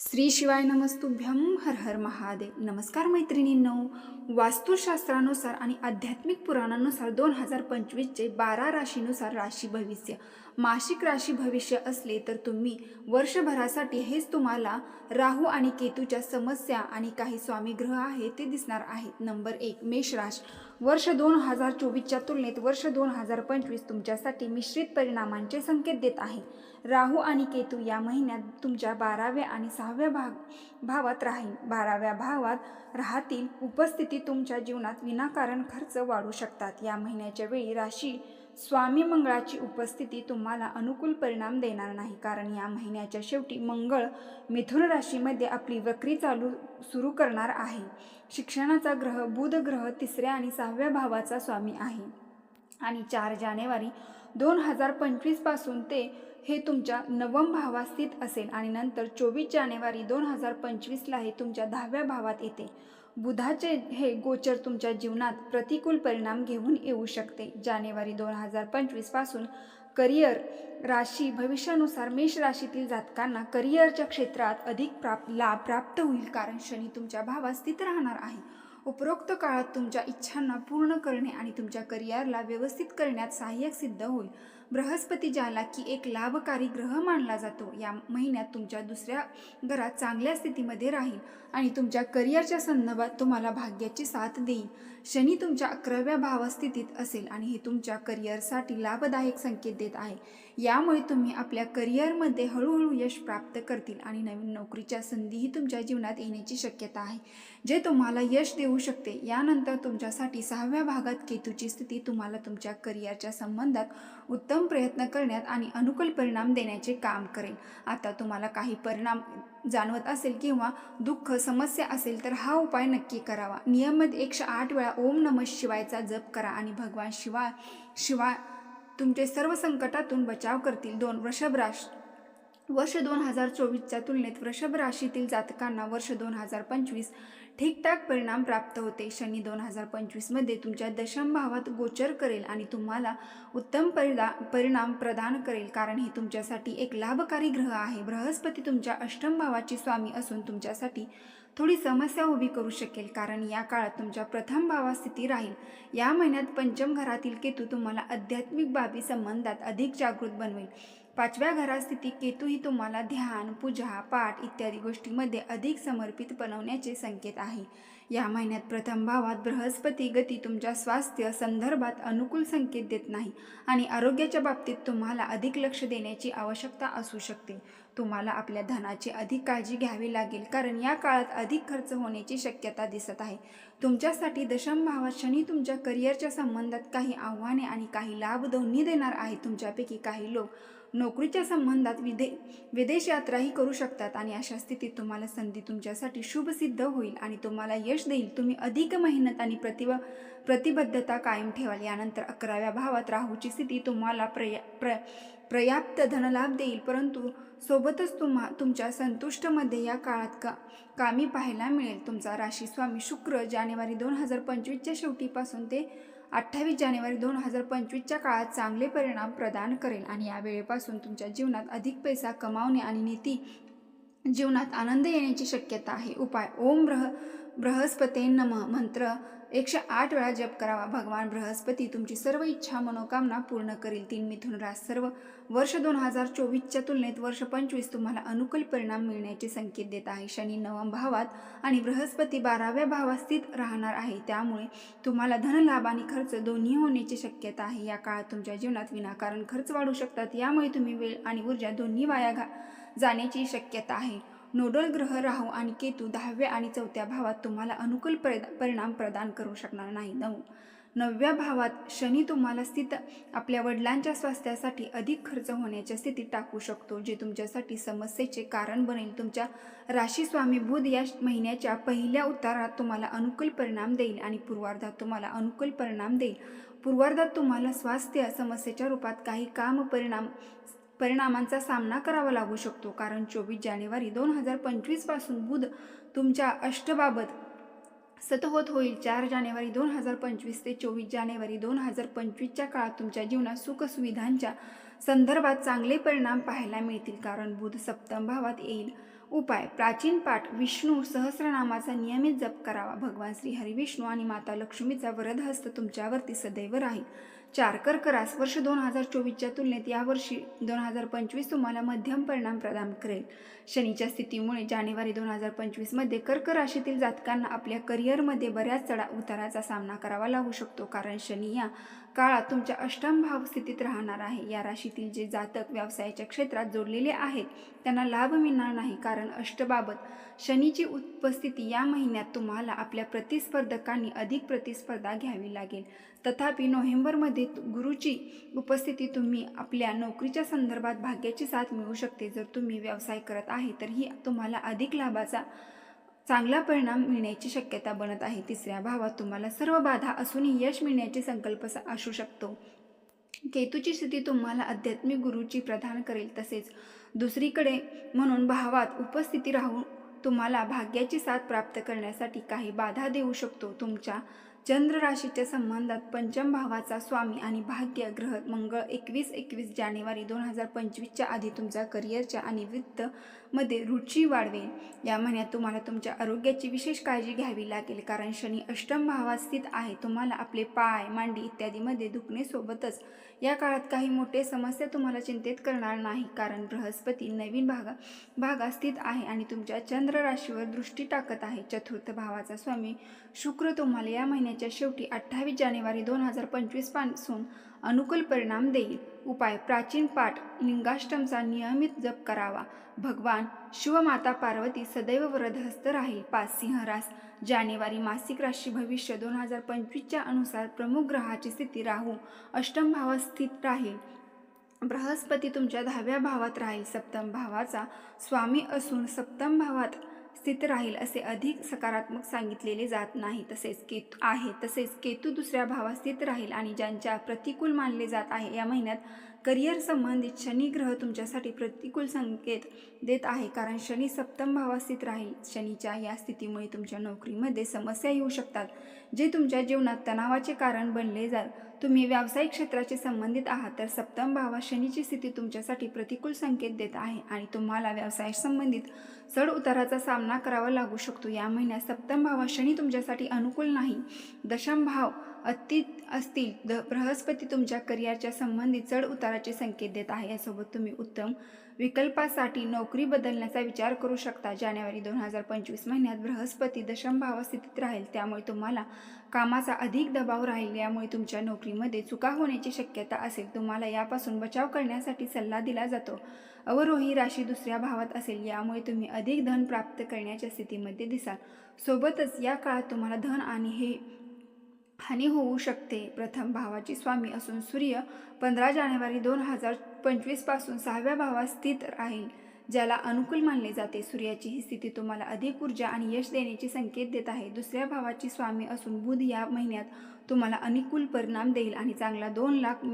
श्री शिवाय नमस्तुभ्यम हर हर महादेव. नमस्कार मैत्रिणींनो. वास्तुशास्त्रानुसार आणि आध्यात्मिक पुराणानुसार दोन हजार पंचवीसचे बारा राशीनुसार राशी भविष्य. मासिक राशी भविष्य असले तर तुम्ही वर्षभरासाठी हेच तुम्हाला राहू आणि केतूच्या समस्या आणि काही स्वामी ग्रह आहेत ते दिसणार आहेत. नंबर एक मेष राश. वर्ष दोन हजार चोवीसच्या तुलनेत वर्ष दोन हजार पंचवीस तुमच्यासाठी मिश्रित परिणामांचे संकेत देत आहे. राहू आणि केतू या महिन्यात तुमच्या बाराव्या आणि सहाव्या भाग भावात राहील. बाराव्या भावात राहतील. उपस्थिती तुमच्या जीवनात विनाकारण खर्च वाढू शकतात. या महिन्याच्या वेळी राशी स्वामी मंगळाची उपस्थिती तुम्हाला अनुकूल परिणाम देणार नाही. कारण या महिन्याच्या शेवटी मंगळ मिथुन राशीमध्ये आपली वक्री चालू सुरू करणार आहे. शिक्षणाचा ग्रह बुध ग्रह तिसऱ्या आणि सहाव्या भावाचा स्वामी आहे. आणि चार जानेवारी दोन हजार पंचवीसपासून ते हे तुमच्या नवम भावात स्थित असेल आणि नंतर चोवीस जानेवारी दोन हजार पंचवीसला हे तुमच्या दहाव्या भावात येते. बुधाचे हे गोचर तुमच्या जीवनात प्रतिकूल परिणाम घेऊन येऊ शकते. जानेवारी दोन हजार पंचवीसपासून करिअर राशी भविष्यानुसार मेष राशीतील जातकांना करिअरच्या क्षेत्रात अधिक प्राप लाभ प्राप्त होईल कारण शनी तुमच्या भावात स्थित राहणार आहे. उपरोक्त काळात तुमच्या इच्छांना पूर्ण करणे आणि तुमच्या करिअरला व्यवस्थित करण्यात सहाय्यक सिद्ध होईल. बृहस्पती ज्याला की एक लाभकारी ग्रह मानला जातो या महिन्यात तुमच्या दुसऱ्या घरात चांगल्या स्थितीमध्ये राहील आणि तुमच्या करिअरच्या संदर्भात तुम्हाला भाग्याची साथ देईल. शनी तुमच्या अकराव्या भावस्थितीत असेल आणि हे तुमच्या करिअरसाठी लाभदायक संकेत देत आहे. यामुळे तुम्ही आपल्या करिअरमध्ये हळूहळू यश प्राप्त करतील आणि नवीन नोकरीच्या संधीही तुमच्या जीवनात येण्याची शक्यता आहे. जे तुम्हाला यश देऊ शकते यानंतर तुमच्यासाठी सहाव्या भागात केतूची स्थिती तुम्हाला तुमच्या करिअरच्या संबंधात उत्तम प्रयत्न करण्यात आणि अनुकूल परिणाम देण्याचे काम करेल. आता तुम्हाला काही परिणाम जाणवत असेल किंवा दुःख समस्या असेल तर हा उपाय नक्की करावा. नियमित एकशे आठ वेळा ओम नम शिवायचा जप करा आणि भगवान शिवा शिवा तुमचे सर्व संकटातून बचाव करतील. दोन वृषभराश वर्ष दोन हजार चोवीसच्या तुलनेत वृषभ राशीतील जातकांना वर्ष दोन हजार पंचवीस ठीकठाक परिणाम प्राप्त होते. शनी दोन हजार पंचवीसमध्ये तुमच्या दशम भावात गोचर करेल आणि तुम्हाला उत्तम परिदा परिणाम प्रदान करेल कारण हे तुमच्यासाठी एक लाभकारी ग्रह आहे. बृहस्पती तुमच्या अष्टम भावाची स्वामी असून तुमच्यासाठी थोडी समस्या उभी करू शकेल कारण या काळात तुमच्या प्रथम भावात स्थिती राहील. या महिन्यात पंचम घरातील केतू तुम्हाला आध्यात्मिक बाबी संबंधात अधिक जागृत बनवेल. पाचव्या घरात स्थिती केतू ही तुम्हाला ध्यान पूजा पाठ इत्यादी गोष्टींमध्ये अधिक समर्पित बनवण्याचे संकेत आहे. या महिन्यात प्रथम भावात बृहस्पती गती तुमच्या स्वास्थ्य संदर्भात अनुकूल संकेत देत नाही आणि आरोग्याच्या बाबतीत तुम्हाला अधिक लक्ष देण्याची आवश्यकता असू शकते. तुम्हाला आपल्या धनाची अधिक काळजी घ्यावी लागेल कारण या काळात अधिक खर्च होण्याची शक्यता दिसत आहे. तुमच्यासाठी दशम भावात शनी तुमच्या करिअरच्या संबंधात काही आव्हाने आणि काही लाभ दोन्ही देणार आहे. तुमच्यापैकी काही लोक नोकरीच्या संबंधात विदे विदेश यात्राही करू शकतात आणि अशा स्थितीत तुम्हाला संधी तुमच्यासाठी शुभ सिद्ध होईल आणि तुम्हाला यश देईल. तुम्ही अधिक मेहनत आणि प्रतिभा प्रतिबद्धता कायम ठेवाल. यानंतर अकराव्या भावात राहूची स्थिती तुम्हाला प्रया प्र पर्याप्त धनलाभ देईल. परंतु सोबतच तुम्हा तुमच्या संतुष्टमध्ये या काळात का कामी पाहायला मिळेल. तुमचा राशी स्वामी शुक्र जानेवारी दोन हजार पंचवीसच्या शेवटीपासून ते अठ्ठावीस जानेवारी दोन हजार पंचवीसच्या काळात चांगले परिणाम प्रदान करेल आणि या वेळेपासून तुमच्या जीवनात अधिक पैसा कमावणे आणि नीती जीवनात आनंद येण्याची शक्यता आहे. उपाय. ओम ब्रह बृहस्पते नम. मंत्र एकशे आठ वेळा जप करावा. भगवान बृहस्पती तुमची सर्व इच्छा मनोकामना पूर्ण करील. तीन मिथुन रास सर्व वर्ष दोन हजार चोवीसच्या तुलनेत वर्ष पंचवीस तुम्हाला अनुकूल परिणाम मिळण्याचे संकेत देत आहे. शनी नवम भावात आणि बृहस्पती बाराव्या भावात स्थित राहणार आहे. त्यामुळे तुम्हाला धनलाभ आणि खर्च दोन्ही होण्याची शक्यता आहे. या काळात तुमच्या जीवनात विनाकारण खर्च वाढू शकतात. यामुळे तुम्ही वेळ आणि ऊर्जा दोन्ही वाया घा जाण्याची शक्यता आहे. नोडल ग्रह राहू आणि केतू दहाव्या आणि चौथ्या भावात तुम्हाला अनुकूल परि परिणाम प्रदान करू शकणार नाही. नऊ. नवव्या भावात शनी तुम्हाला स्थित आपल्या वडिलांच्या स्वास्थ्यासाठी अधिक खर्च होण्याच्या स्थितीत टाकू शकतो जे तुमच्यासाठी समस्येचे कारण बनेल. तुमच्या राशी स्वामी बुध या महिन्याच्या पहिल्या उतारात तुम्हाला अनुकूल परिणाम देईल आणि पूर्वार्धात तुम्हाला अनुकूल परिणाम देईल. पूर्वार्धात तुम्हाला स्वास्थ्य समस्येच्या रूपात काही काम परिणाम परिणामांचा सामना करावा लागू शकतो. कारण चोवीस जानेवारी दोन हजार पंचवीसपासून बुध तुमच्या अष्टबाबत सतहोत होईल. चार जानेवारी दोन हजार पंचवीस ते चोवीस जानेवारी दोन हजार पंचवीसच्या काळात तुमच्या जीवनात सुखसुविधांच्या संदर्भात चांगले परिणाम पाहायला मिळतील. कारण बुध सप्तम भावात येईल. उपाय. प्राचीन पाठ विष्णू सहस्रनामाचा नियमित जप करावा. भगवान श्री हरिविष्णू आणि माता लक्ष्मीचा वरदहस्त तुमच्यावरती सदैव राहील. चार कर्क रास वर्ष दोन हजार चोवीसच्या तुलनेत यावर्षी दोन हजार पंचवीस तुम्हाला मध्यम परिणाम प्रदान करेल. शनीच्या स्थितीमुळे जानेवारी दोन हजार पंचवीसमध्ये कर्क राशीतील जातकांना आपल्या करिअरमध्ये बऱ्याच चढा उताराचा सामना करावा लागू शकतो. कारण शनी या काळात तुमच्या अष्टम भाव स्थितीत राहणार आहे. या राशीतील जे जातक व्यवसायाच्या क्षेत्रात जोडलेले आहेत त्यांना लाभ मिळणार नाही. कारण अष्टबाबत शनीची उपस्थिती या महिन्यात तुम्हाला आपल्या प्रतिस्पर्धकांनी अधिक प्रतिस्पर्धा घ्यावी लागेल. तथापि नोव्हेंबरमध्ये गुरुची उपस्थिती तुम्ही आपल्या नोकरीच्या संदर्भात भाग्याची साथ मिळू शकते. जर तुम्ही व्यवसाय करत आहे तर ही तुम्हाला अधिक लाभाचा चांगला परिणाम मिळण्याची शक्यता बनत आहे. तिसऱ्या भावात तुम्हाला सर्व बाधा असूनही यश मिळण्याची संकल्प स- असू शकतो. केतूची स्थिती तुम्हाला आध्यात्मिक गुरुची प्रदान करेल तसेच दुसरीकडे म्हणून भावात उपस्थिती राहून तुम्हाला भाग्याची साथ प्राप्त करण्यासाठी काही बाधा देऊ शकतो. तुमच्या चंद्र राशीच्या संबंधात पंचम भावाचा स्वामी आणि भाग्य ग्रह मंगळ एकवीस एकवीस जानेवारी दोन हजार पंचवीसच्या आधी तुमच्या करिअरच्या आणि वित्त मध्ये रुची वाढवेल या महिन्यात तुम्हाला तुमच्या आरोग्याची विशेष काळजी घ्यावी लागेल कारण शनी अष्टम भावात स्थित आहे. तुम्हाला आपले पाय मांडी इत्यादीमध्ये दुखणेसोबतच या काळात काही मोठे समस्या तुम्हाला चिंतित करणार नाही कारण बृहस्पती नवीन भागा भागात स्थित आहे आणि तुमच्या चंद्र राशीवर दृष्टी टाकत आहे. चतुर्थ भावाचा स्वामी शुक्र तुम्हाला या महिन्याच्या शेवटी अठ्ठावीस जानेवारी दोन हजार पंचवीसपासून अनुकूल परिणाम देईल. उपाय प्राचीन पाठ लिंगाष्टमचा नियमित जप करावा. भगवान शिवमाता पार्वती सदैव व्रतहस्त राहील. पाच सिंहरास जानेवारी मासिक राशी भविष्य दोन हजार पंचवीसच्या अनुसार प्रमुख ग्रहाची स्थिती राहू. अष्टम भावात स्थित राहील. बृहस्पती तुमच्या दहाव्या भावात राहील. सप्तम भावाचा स्वामी असून सप्तम भावात स्थित राहील असे अधिक सकारात्मक सांगितलेले जात नाही. तसेच केतू आहे. तसेच केतू दुसऱ्या भावात स्थित राहील आणि ज्यांच्या प्रतिकूल मानले जात आहे या महिन्यात करिअर संबंधित शनी ग्रह तुमच्यासाठी प्रतिकूल संकेत देत आहे. कारण शनी सप्तम भावास्थित राहील. शनीच्या या स्थितीमुळे तुमच्या नोकरीमध्ये समस्या येऊ शकतात जे तुमच्या जीवनात तणावाचे कारण बनले जात तुम्ही व्यावसायिक क्षेत्राशी संबंधित आहात तर सप्तम भावात शनीची स्थिती तुमच्यासाठी प्रतिकूल संकेत देत आहे आणि तुम्हाला व्यवसायासंबंधित चढ उताराचा सामना करावा लागू शकतो. या महिन्यात सप्तम भावात शनी तुमच्यासाठी अनुकूल नाही. दशम भाव अति असतील द बृहस्पती तुमच्या करिअरच्या संबंधित चढ उताराचे संकेत देत आहे. यासोबत तुम्ही उत्तम विकल्पासाठी नोकरी बदलण्याचा विचार करू शकता. जानेवारी दोन हजार पंचवीस महिन्यात बृहस्पती दशम भाव स्थितीत राहील. त्यामुळे तुम्हाला कामाचा अधिक दबाव राहील. यामुळे तुमच्या नोकरीमध्ये चुका होण्याची शक्यता असेल. तुम्हाला यापासून बचाव करण्यासाठी सल्ला दिला जातो. अवरोही राशी दुसऱ्या भावात असेल. यामुळे तुम्ही अधिक धन प्राप्त करण्याच्या स्थितीमध्ये दिसाल. सोबतच या काळात तुम्हाला धन आणि हे हानी होऊ शकते. प्रथम भावाची स्वामी असून सूर्य पंधरा जानेवारी दोन हजार पंचवीसपासून सहाव्या भावात स्थित राहील ज्याला अनुकूल मानले जाते. सूर्याची ही स्थिती तुम्हाला अधिक ऊर्जा आणि यश देण्याचे संकेत देत आहे. दुसऱ्या भावाची स्वामी असून बुध या महिन्यात तुम्हाला अनुकूल परिणाम देईल आणि चांगला दोन लाख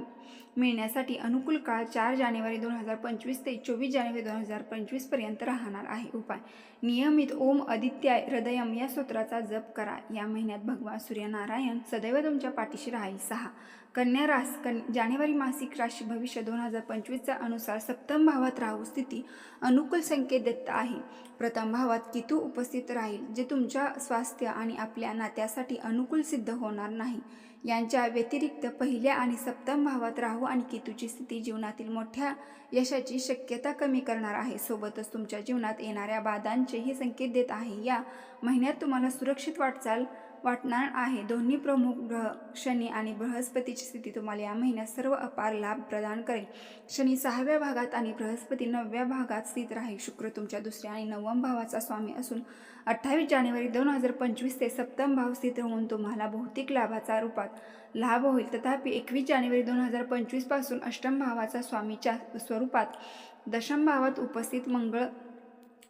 मिळण्यासाठी अनुकूल काळ चार जानेवारी दोन हजार पंचवीस ते चोवीस जानेवारी दोन हजार पंचवीसपर्यंत राहणार आहे. उपाय. नियमित ओम आदित्याय हृदयम या स्तोत्राचा जप करा. या महिन्यात भगवान सूर्यनारायण सदैव तुमच्या पाठीशी राहील. सहा. कन्या रास कन जानेवारी मासिक राशी भविष्य दोन हजार पंचवीसच्या अनुसार सप्तम भावात राहू स्थिती अनुकूल संकेत देत आहे. प्रथम भावात कितू उपस्थित राहील जे तुमच्या स्वास्थ्य आणि आपल्या नात्यासाठी अनुकूल सिद्ध होणार नाही. नाही. यांच्या व्यतिरिक्त पहिल्या आणि सप्तम भावात राहू आणि केतूची स्थिती जीवनातील मोठ्या यशाची शक्यता कमी करणार आहे. सोबतच तुमच्या जीवनात येणाऱ्या बाधांचेही संकेत देत आहे. या महिन्यात तुम्हाला सुरक्षित वाटचाल वाटणार आहे. दोन्ही प्रमुख ग्रह शनी आणि बृहस्पतीची स्थिती तुम्हाला या महिन्यात सर्व अपार लाभ प्रदान करेल. शनी सहाव्या भागात आणि बृहस्पती नवव्या भागात स्थित राहील. शुक्र तुमच्या दुसऱ्या आणि नवम भावाचा स्वामी असून अठ्ठावीस जानेवारी दोन हजार पंचवीस ते सप्तम भाव स्थित होऊन तुम्हाला भौतिक लाभाचा रूपात लाभ होईल. तथापि एकवीस जानेवारी दोन हजार पंचवीसपासून अष्टम भावाचा स्वामीच्या स्वरूपात दशम भावात उपस्थित मंगळ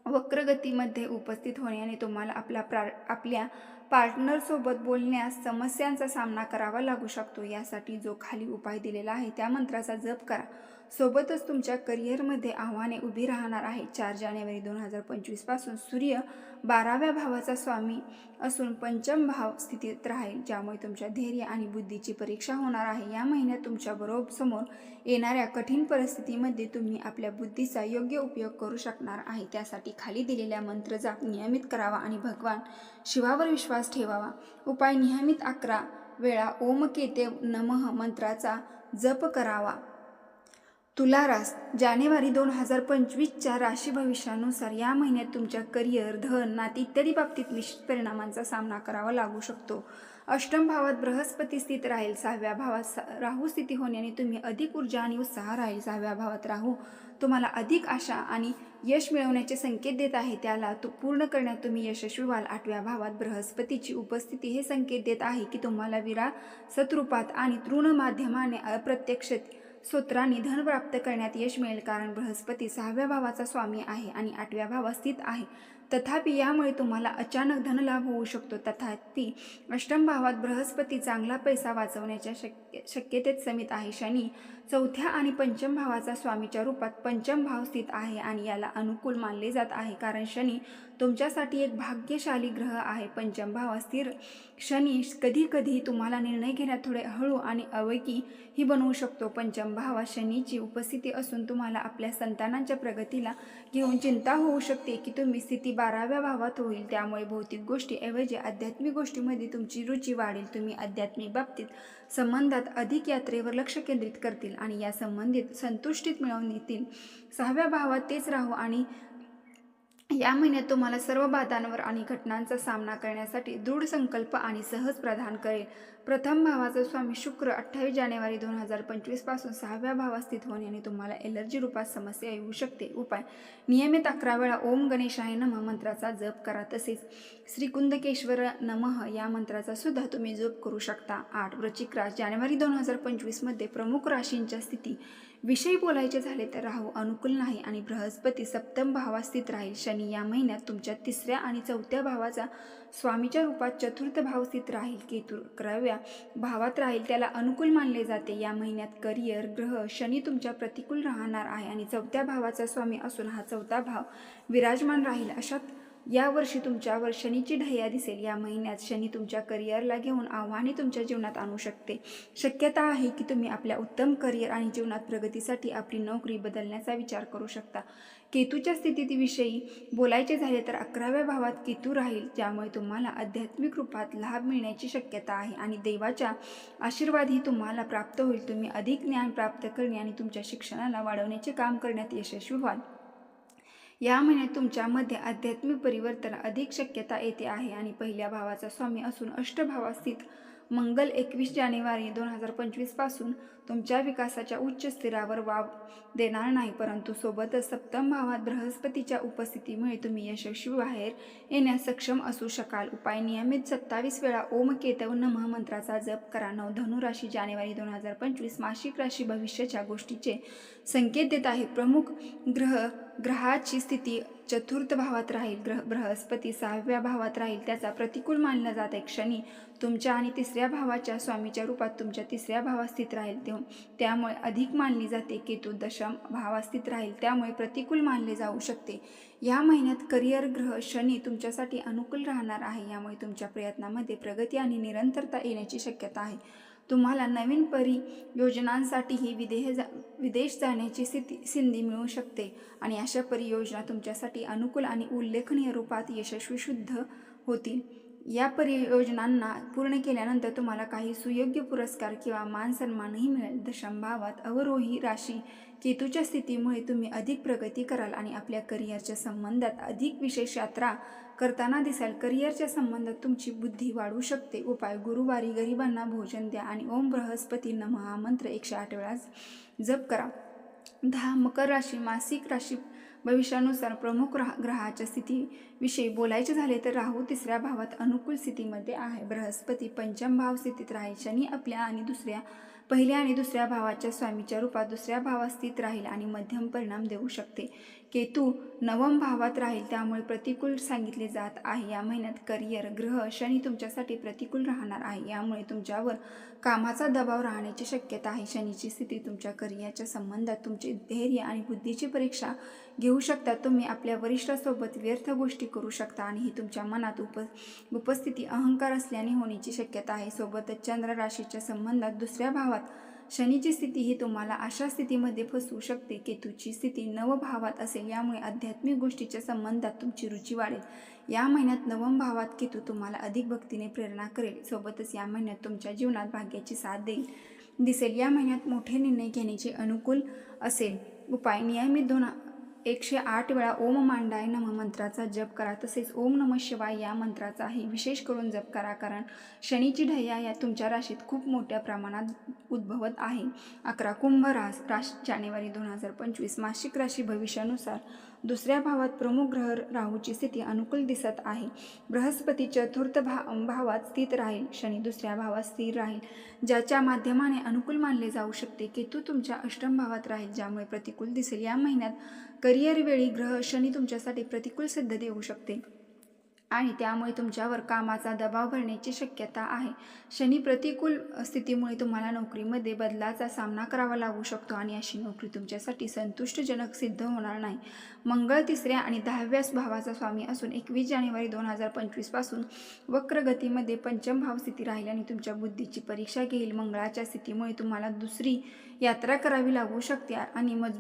वक्रगतीमध्ये उपस्थित होण्याने तुम्हाला आपला प्रा आपल्या पार्टनरसोबत बोलण्यास समस्यांचा सामना करावा लागू शकतो. यासाठी जो खाली उपाय दिलेला आहे त्या मंत्राचा जप करा. सोबतच तुमच्या करिअरमध्ये आव्हाने उभी राहणार आहे. चार जानेवारी दोन हजार पंचवीसपासून सूर्य बाराव्या भावाचा स्वामी असून पंचम भाव स्थितीत राहील ज्यामुळे तुमच्या धैर्य आणि बुद्धीची परीक्षा होणार आहे. या महिन्यात तुमच्या बरोबर समोर येणाऱ्या कठीण परिस्थितीमध्ये तुम्ही आपल्या बुद्धीचा योग्य उपयोग करू शकणार आहे. त्यासाठी खाली दिलेल्या मंत्र जाप नियमित करावा आणि भगवान शिवावर विश्वास ठेवावा. उपाय नियमित अकरा वेळा ओम केते नमः मंत्राचा जप करावा. तुलारास जानेवारी दोन हजार पंचवीसच्या राशी भविष्यानुसार या महिन्यात तुमच्या करिअर धन नाती इत्यादी बाबतीत निश्चित परिणामांचा सामना करावा लागू शकतो. अष्टम भावात बृहस्पती स्थित राहील सहाव्या भावात स- राहू स्थिती होण्याने तुम्ही अधिक ऊर्जा आणि उत्साह राहील. सहाव्या भावात राहू तुम्हाला अधिक आशा आणि यश मिळवण्याचे संकेत देत आहे. त्याला तो पूर्ण करण्यात तुम्ही यशस्वी व्हाल. आठव्या भावात बृहस्पतीची उपस्थिती हे संकेत देत आहे की तुम्हाला विरा रूपात आणि तृण माध्यमाने अप्रत्यक्ष सूत्रांनी धन प्राप्त करण्यात यश मिळेल कारण बृहस्पती सहाव्या भावाचा स्वामी आहे आणि आठव्या भावात स्थित आहे. तथापि यामुळे तुम्हाला अचानक धनलाभ होऊ शकतो. तथापि अष्टम भावात बृहस्पती चांगला पैसा वाचवण्याच्या शक्य शक्यतेत समित आहे. शनी चौथ्या आणि पंचम भावाचा स्वामीच्या रूपात पंचम भाव स्थित आहे आणि याला अनुकूल मानले जात आहे. कारण शनी तुमच्यासाठी एक भाग्यशाली ग्रह आहे. पंचम भाव स्थिर शनी कधी कधी तुम्हाला निर्णय घेण्यात थोडे हळू आणि अवैकी ही बनवू शकतो. पंचम भावात शनीची उपस्थिती असून तुम्हाला आपल्या संतानांच्या प्रगतीला घेऊन चिंता होऊ शकते की तुम्ही स्थिती बाराव्या भावात होईल. त्यामुळे भौतिक गोष्टीऐवजी आध्यात्मिक गोष्टीमध्ये तुमची रुची वाढेल. तुम्ही आध्यात्मिक बाबतीत संबंधात अधिक यात्रेवर लक्ष केंद्रित करतील. आणि या संबंधित संतुष्टीत मिळवून येतील सहाव्या भावात तेच राहू आणि या महिन्यात तुम्हाला सर्व बाधांवर आणि घटनांचा सामना करण्यासाठी दृढ संकल्प आणि सहज प्रदान करेल. प्रथम भावाचा स्वामी शुक्र अठ्ठावीस जानेवारी दोन हजार पंचवीसपासून सहाव्या भावात स्थित होण्याने तुम्हाला एलर्जी रूपात समस्या येऊ शकते. उपाय. नियमित अकरा वेळा ओम गणेशाय नम मंत्राचा जप करा तसेच श्रीकुंदकेश्वर नमः या मंत्राचा सुद्धा तुम्ही जप करू शकता. आठ. वृचिक रास जानेवारी दोन हजार पंचवीसमध्ये प्रमुख राशींच्या स्थिती विषयी बोलायचे झाले तर राहू अनुकूल नाही आणि बृहस्पती सप्तम भावात स्थित राहील. शनी या महिन्यात तुमच्या तिसऱ्या आणि चौथ्या भावाचा स्वामीच्या रूपात चतुर्थ भाव स्थित राहील. केतू अकराव्या भावात राहील त्याला अनुकूल मानले जाते. या महिन्यात करिअर ग्रह शनी तुमच्या प्रतिकूल राहणार आहे आणि चौथ्या भावाचा स्वामी असून हा चौथा भाव विराजमान राहील. अशात यावर्षी तुमच्यावर शनीची ढैया दिसेल. या महिन्यात शनी तुमच्या करिअरला घेऊन आव्हाने तुमच्या जीवनात आणू शकते. शक्यता आहे की तुम्ही आपल्या उत्तम करिअर आणि जीवनात प्रगतीसाठी आपली नोकरी बदलण्याचा विचार करू शकता. केतूच्या स्थितीविषयी बोलायचे झाले तर अकराव्या भावात केतू राहील ज्यामुळे तुम्हाला आध्यात्मिक रूपात लाभ मिळण्याची शक्यता आहे आणि देवाच्या आशीर्वादही तुम्हाला प्राप्त होईल. तुम्ही अधिक ज्ञान प्राप्त करणे आणि तुमच्या शिक्षणाला वाढवण्याचे काम करण्यात यशस्वी व्हाल. या महिन्यात तुमच्यामध्ये आध्यात्मिक परिवर्तन अधिक शक्यता येते आहे. आणि पहिल्या भावाचा स्वामी असून अष्टभावास्थित मंगल एकवीस जानेवारी दोन हजार पंचवीसपासून तुमच्या विकासाच्या उच्च स्तरावर वाव देणार नाही परंतु सोबतच सप्तम भावात बृहस्पतीच्या उपस्थितीमुळे तुम्ही यशस्वी बाहेर येण्यास सक्षम असू शकाल. उपाय नियमित सत्तावीस वेळा ओम केतव नमः मंत्राचा जप करा. नऊ धनुराशी जानेवारी दोन हजार पंचवीस मासिक राशी भविष्याच्या गोष्टीचे संकेत देत आहे. प्रमुख ग्रह ग्रहाची स्थिती चतुर्थ भावात राहील ग्रह बृहस्पती सहाव्या भावात राहील त्याचा प्रतिकूल मानला जात आहे. क्षणी तुमच्या आणि तिसऱ्या भावाच्या स्वामीच्या रूपात तुमच्या तिसऱ्या भावात स्थित राहील. तेव्हा त्यामुळे अधिक मानली जाते केतू दशम भावात स्थित राहील त्यामुळे प्रतिकूल मानले जाऊ शकते. या महिन्यात करिअर ग्रह शनी तुमच्यासाठी अनुकूल राहणार आहे यामुळे तुमच्या प्रयत्नामध्ये प्रगती आणि निरंतरता येण्याची शक्यता आहे. तुम्हाला नवीन परियोजनांसाठीही विदेह जा विदेश जाण्याची स्थिती संधी मिळू शकते. आणि अशा परियोजना तुमच्यासाठी अनुकूल आणि उल्लेखनीय रूपात यशस्वी शुद्ध होतील. या परियोजनांना पूर्ण केल्यानंतर तुम्हाला काही सुयोग्य पुरस्कार किंवा मान सन्मानही मिळेल. दशमभावात अवरोही राशी केतूच्या स्थितीमुळे तुम्ही अधिक प्रगती कराल आणि आपल्या करिअरच्या संबंधात अधिक विशेष यात्रा करताना दिसाल. करिअरच्या संबंधात तुमची बुद्धी वाढू शकते. उपाय गुरुवारी गरिबांना भोजन द्या आणि ओम बृहस्पती महामंत्र मंत्र एकशे आठ वेळा जप करा. दहा मकर राशी मासिक राशी भविष्यानुसार प्रमुख ग्रह ग्रहाच्या स्थितीविषयी बोलायचे झाले तर राहू तिसऱ्या भावात अनुकूल स्थितीमध्ये आहे. बृहस्पती पंचम भाव स्थितीत राहील. शनी आपल्या आणि दुसऱ्या पहिल्या आणि दुसऱ्या भावाच्या स्वामीच्या रूपात दुसऱ्या भावात स्थित राहील आणि मध्यम परिणाम देऊ शकते. केतू नवम भावात राहील त्यामुळे प्रतिकूल सांगितले जात आहे. या महिन्यात करिअर ग्रह शनी तुमच्यासाठी प्रतिकूल राहणार आहे. यामुळे तुमच्यावर कामाचा दबाव राहण्याची शक्यता आहे. शनीची स्थिती तुमच्या करिअरच्या संबंधात तुमचे धैर्य आणि बुद्धीची परीक्षा घेऊ शकता. तुम्ही आपल्या वरिष्ठासोबत व्यर्थ गोष्टी करू शकता आणि ही तुमच्या मनात उप उपस्थिती अहंकार असल्याने होण्याची शक्यता आहे. सोबतच चंद्र राशीच्या संबंधात दुसऱ्या भावात शनीची स्थिती ही तुम्हाला अशा स्थितीमध्ये फसवू शकते केतूची स्थिती नवभावात असेल यामुळे आध्यात्मिक गोष्टीच्या संबंधात तुमची रुची वाढेल. या महिन्यात नवम भावात केतू तुम्हाला अधिक भक्तीने प्रेरणा करेल. सोबतच या महिन्यात तुमच्या जीवनात भाग्याची साथ देईल. दिसेल या महिन्यात मोठे निर्णय घेण्याचे अनुकूल असेल. उपाय नियमित धोना एकशे आठ वेळा ओम मांडाय नम मंत्राचा जप करा. तसेच ओम नम शिवाय या मंत्राचाही विशेष करून जप करा. कारण शनीची ढय्या या तुमच्या राशीत खूप मोठ्या प्रमाणात उद्भवत आहे. अकरा कुंभ रास राश जानेवारी दोन हजार पंचवीस मासिक राशी भविष्यानुसार दुसऱ्या भावात प्रमुख ग्रह राहूची स्थिती अनुकूल दिसत आहे. बृहस्पती चतुर्थ भा भावात स्थित राहील. शनी दुसऱ्या भावात स्थिर राहील ज्याच्या माध्यमाने अनुकूल मानले जाऊ शकते. केतू तुमच्या अष्टम भावात राहील ज्यामुळे प्रतिकूल दिसेल. या महिन्यात करिअर वेळी ग्रह शनी तुमच्यासाठी प्रतिकूल सिद्ध देऊ शकते. आणि त्यामुळे तुमच्यावर कामाचा दबाव भरण्याची शक्यता आहे. शनी प्रतिकूल स्थितीमुळे तुम्हाला नोकरीमध्ये बदलाचा सामना करावा लागू शकतो आणि अशी नोकरी तुमच्यासाठी संतुष्टजनक सिद्ध होणार नाही. मंगळ तिसऱ्या आणि दहाव्या भावाचा स्वामी असून एकवीस जानेवारी दोन हजार पंचवीसपासून वक्रगतीमध्ये पंचम भाव स्थिती राहील आणि तुमच्या बुद्धीची परीक्षा घेईल. मंगळाच्या स्थितीमुळे तुम्हाला दुसरी यात्रा करावी लागू शकते आणि मज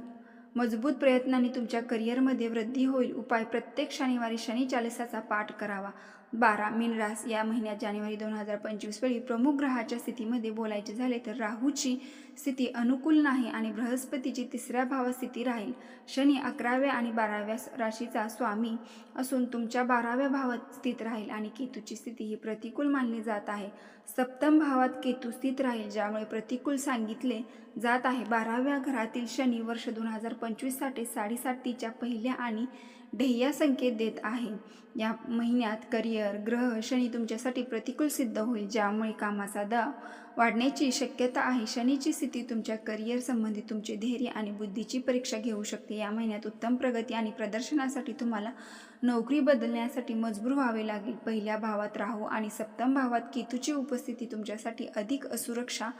मजबूत प्रयत्नांनी तुमच्या करिअरमध्ये वृद्धी होईल. उपाय प्रत्येक शनिवारी शनी चालिसाचा पाठ करावा. बारा मीन रास या महिन्यात जानेवारी दोन हजार पंचवीस वेळी प्रमुख ग्रहाच्या स्थितीमध्ये बोलायचे झाले तर राहूची स्थिती अनुकूल नाही आणि बृहस्पतीची तिसऱ्या भावात स्थिती राहील. शनी अकराव्या आणि बाराव्या राशीचा स्वामी असून तुमच्या बाराव्या भावात स्थित राहील आणि केतूची स्थिती ही प्रतिकूल मानली जात आहे. सप्तम भावात केतू स्थित राहील ज्यामुळे प्रतिकूल सांगितले जात आहे. बाराव्या घरातील शनी वर्ष दोन हजार पंचवीससाठी साडेसातीच्या पहिल्या आणि ध्येया संकेत देत आहे. या महिन्यात करिअर तर ग्रह शनी तुमच्यासाठी प्रतिकूल सिद्ध होईल ज्यामुळे कामाचा दाव वाढण्याची शक्यता आहे. शनीची स्थिती तुमच्या करिअर संबंधी तुमचे धैर्य आणि बुद्धीची परीक्षा घेऊ शकते. या महिन्यात उत्तम प्रगती आणि प्रदर्शनासाठी तुम्हाला नोकरी बदलण्यासाठी मजबूर व्हावे लागेल. पहिल्या भावात राहू आणि सप्तम भावात केतूची उपस्थिती तुमच्यासाठी अधिक असुरक्षा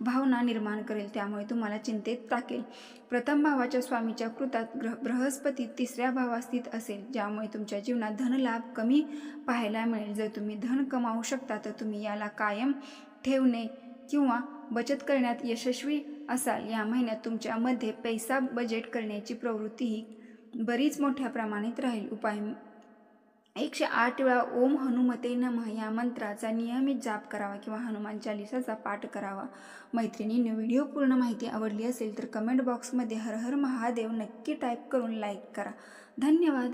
भावना निर्माण करेल त्यामुळे तुम्हाला चिंतेत टाकेल. प्रथम भावाच्या स्वामीच्या कृतात ग्रह बृहस्पती तिसऱ्या भावात स्थित असेल ज्यामुळे तुमच्या जीवनात धनलाभ कमी पाहायला मिळेल. जर तुम्ही धन कमावू शकता तर तुम्ही याला कायम ठेवणे किंवा बचत करण्यात यशस्वी असाल. या महिन्यात तुमच्यामध्ये पैसा बजेट करण्याची प्रवृत्ती ही बरीच मोठ्या प्रमाणात राहील. उपाय एकशे आठ वेळा ओम हनुमते नमः या मंत्राचा नियमित जाप करावा किंवा हनुमान चालिसाचा पाठ करावा. मैत्रिणींनी व्हिडिओ पूर्ण माहिती आवडली असेल तर कमेंट बॉक्समध्ये हर हर महादेव नक्की टाईप करून लाईक करा. धन्यवाद.